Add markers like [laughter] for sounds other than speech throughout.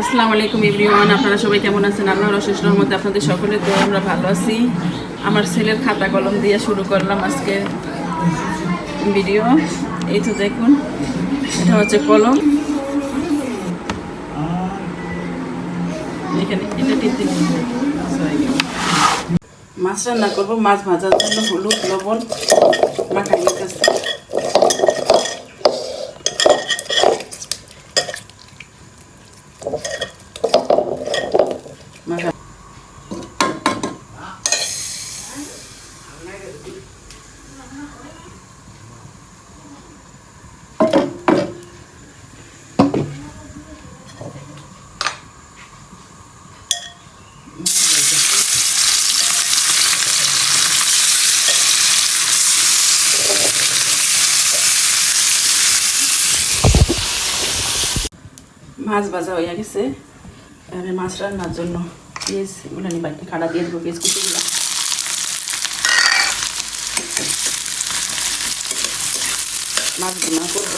আসসালামু আলাইকুম এভরিওয়ান, আপনারা সবাই কেমন আছেন? আল্লাহর অশেষ রহমতে আপনাদের সকলের দোয়া আমরা ভালো আছি। আমার ছেলের খাতা কলম দিয়ে শুরু করলাম আজকে ভিডিও। এই তো দেখুন, এটা হচ্ছে কলম। এখানে মাছ রান্না করব, মাছ ভাজার জন্য হলুদ, লবণ মাখাই মাছ ভাজা হয়ে গেছে। এবারে মাছ রান্নার জন্য পেঁয়াজ এগুলো নিয়ে বাড়িতে খাড়া দিয়ে দেবো পেঁয়াজ কুচিগুলো মাছ গুনা করব।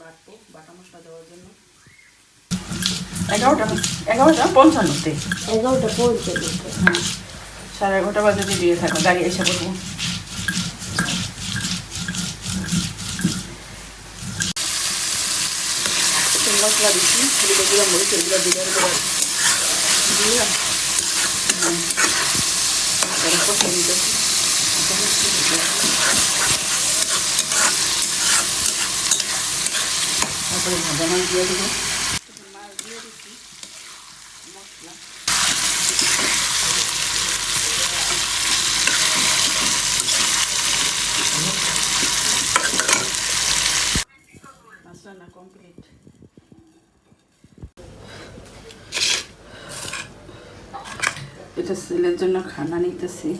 বাটবো বাটা মশলা দেওয়ার জন্য। এগারোটা এগারোটা পঞ্চান্নতে। এগারোটা হ্যাঁ সাড়ে এগারোটা বাজে দিয়ে থাকো গাড়ি এসে পড়ব তেল মশলা দিচ্ছি এগুলো দিয়ে মরিচ এগুলো দিয়ে এগুলো দিয়ে হুম, তারপরে কষে নিতেছি তারপরে ভাজা মাছ দিয়ে দেবো মাছ দিয়ে দিচ্ছি মশলা মাছ রান্না কমপ্লিট এটা ছেলের জন্য খানা নিতেছি।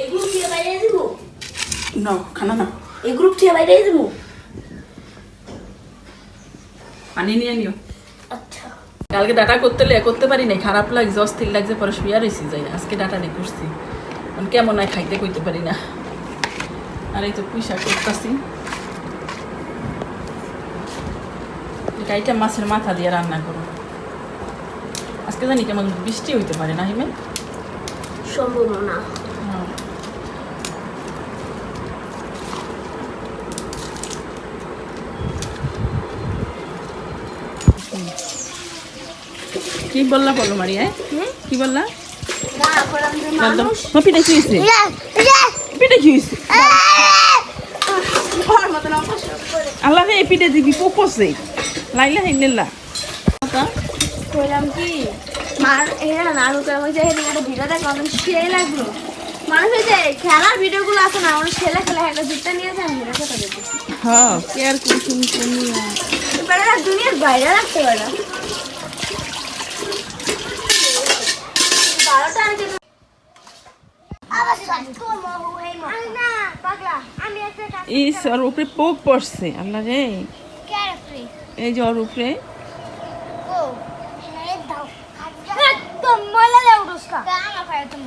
এই গ্রুপ থেকে বাইরে নিয়ে কালকে ডাটা করতে করতে পারি নাই, খারাপ লাগছে, অস্থির লাগছে, পরে শুয়ে রয়েছি যাই, আজকে ডাটা নিয়ে করছি কেমন হয় খাইতে কইতে পারি না। আর এই তো পুঁইশা করতেছি। গাইটা মাছের মাথা দিয়ে রান্না করো। আজকে জানি কেমন বৃষ্টি হইতে পারে না হিমে? সম্ভাবনা কি বললা বলো মারিয়া কি বললা? মানুষ? হয়েছে? পিঠে কি হয়েছে? আমার মতন অপসর করে আল্লাহ রে পিঠে দিবি পোপসে লাইলা হিল্লা কইলাম কি মার এখানে নাড়ু করে বলছে এখানে একটা ভিডিও দেখো আমার সে লাগল। মানুষ যে খেলার ভিডিওগুলো আছে না আমরা ছেলে খেলে একটা জুটটা নিয়ে যায় ভিডিও কথা দেখেছি হ্যাঁ কেয়ার এবার দুনিয়ার বাইরে রাখতে পারে না বারোটা আর কিন্তু ইস ওর উপরে পোক পড়ছে আল্লাহ রে। এই যে ওর উপরে।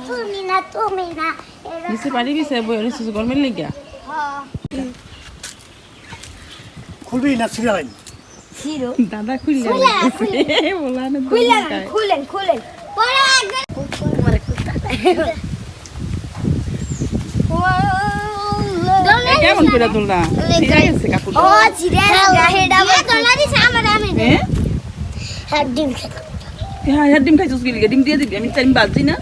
তুমি না তুমি না। নিচে রয়েছে গরমের লেগা খুলবি না দাদা খুললে খুলেন খুলেন খুলেন কেমন করে তোলা ছিঁড়ে গেছে কাপড় ও জিরে হেডা তোলা দিছে আমার আমি হ্যাঁ হ্যাঁ ডিম হ্যাঁ হ্যাঁ ডিম খাইছিস গিলগে ডিম দিয়ে দিবি আমি টাইম বাজি না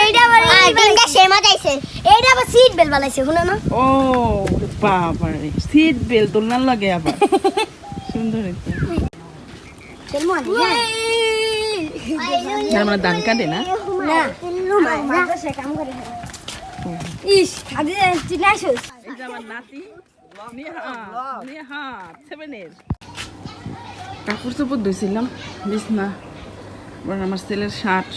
এইটা বলে ডিমটা সেমা যাইছে এইটা আবার সিট বেল বানাইছে শুনো না ও বাবা রে সিট বেল দোলনার লাগে আবার সুন্দর হইছে সেমা তার মানে দান কাটে না না না সে কাম করে ইস খাদি চিনাইছস আমার কাপড় চোপড় ধুইছিলাম, বিছনা এবার আমার ছেলের শার্ট।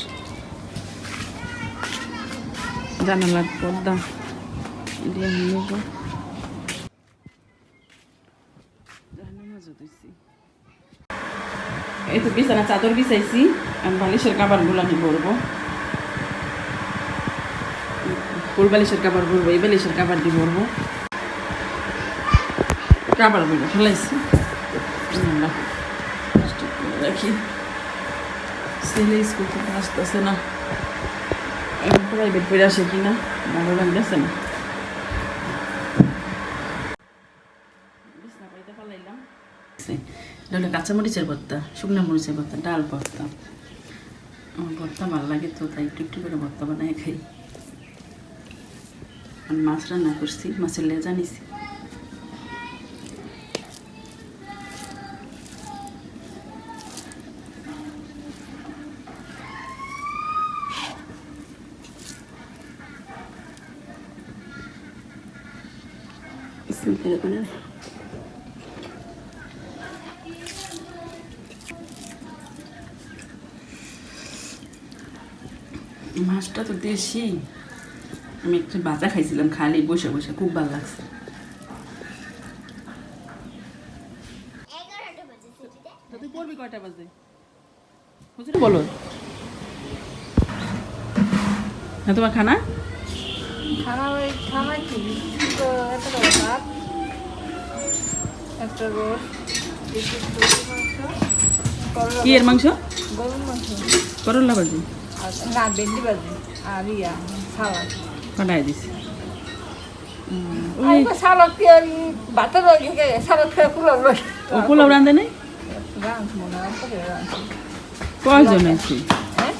জানালার পর্দা দিয়ে। এই তো বিছানা, চাদর বিছাইছি, আমি বালিশের কাবারগুলো আমি ভরবো। ফুল বালিশের কাবার ভরবো? এই বালিশের কাবার দিয়ে ভরবো কাবারগুলো ফেলাইছি রাখি ছেলে স্কুল থেকে আসতেছে না প্রাইভেট পড়ে আসে কিনা ভালো লাগতেছে না হলো কাঁচামরিচের ভর্তা শুকনো মরিচের ভর্তা ডাল ভর্তা আমার ভর্তা ভালো লাগে তো তাই একটু একটু করে ভর্তা বানায় খাই মাছ রান্না করছি মাছের লেজা নিছি রহিম। মাছটা তো দেশি। আমি একটু বাতা খাইছিলাম খালি বসে বসে খুব ভালো লাগছে। তুই পড়বি কয়টা বাজে? বলো। তোমার খানা? খানা খানা কি? তো একটা ভাত একটা রোল করলা কি এর মাংস? গরুর মাংস। করল্লা বাজি। আর না ভেন্ডি ভাজি আর ইয়া সালাদ। পাঠাই দিছি। সালাদ কি আর ভাতের রোল সালাদ খেয়ে ও পোলাও নাই? কয়জন হয়েছে হ্যাঁ?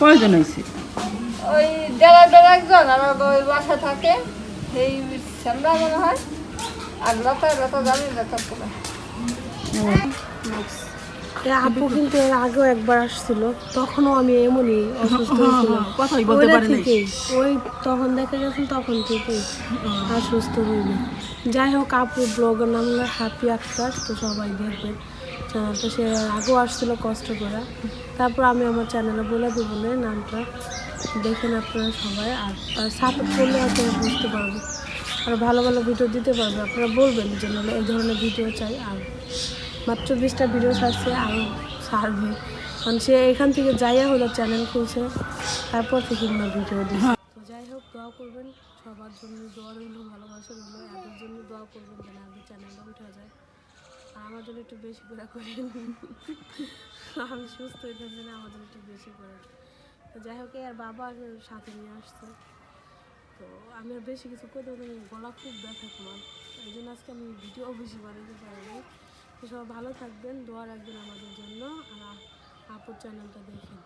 কয়জন হয়েছে ওই যারা একজন আর ওই বাসা থাকে সেই সন্ধ্যা মনে হয়। আর লতা লতা জানি লতা পুরো এ আপু কিন্তু এর আগেও একবার আসছিল তখনও আমি এমনই অসুস্থ হয়েছিলাম। [laughs] ওই তখন দেখা গেছেন তখন থেকেই আর সুস্থ হইনি। যাই হোক আপু ব্লগের নাম হলো হ্যাপি আক্তার তো সবাই দেখবেন। চ্যানেলটা সে আগেও আসছিল কষ্ট করে। তারপর আমি আমার চ্যানেলে বলে দেবো না নামটা। দেখেন আপনারা সবাই, আর সাপোর্ট করলে আপনারা বুঝতে পারবেন। আর ভালো ভালো ভিডিও দিতে পারবে। আপনারা বলবেন যে, নাহলে এই ধরনের ভিডিও চাই। আর মাত্র বিশটা ভিডিও ছাড়ছে, আরও ছাড়বে। কারণ সে এখান থেকে যাইয়া হলো চ্যানেল খুলছে, তারপর থেকে মনে ভিডিও দিই। তো যাই হোক, দোয়া করবেন। সবার জন্য দোয়া রইল, ভালোবাসা রইল। এদের জন্য দোয়া করবেন যেন আগে চ্যানেলটা উঠে যায়। আমার জন্য একটু বেশি করে করেন। আমি সুস্থ হইতে জন্য আমার জন্য একটু বেশি করে। তো যাই হোক আর বাবা সাথে নিয়ে আসছে। তো আমি আর বেশি কিছু করতে পারি না, গলা খুব ব্যথা তোমার। এই জন্য আজকে আমি ভিডিও বেশি বানাতে পারিনি। তো সবাই ভালো থাকবেন দোয়া রাখবেন আমাদের জন্য। আর আপুর চ্যানেলটা দেখেন।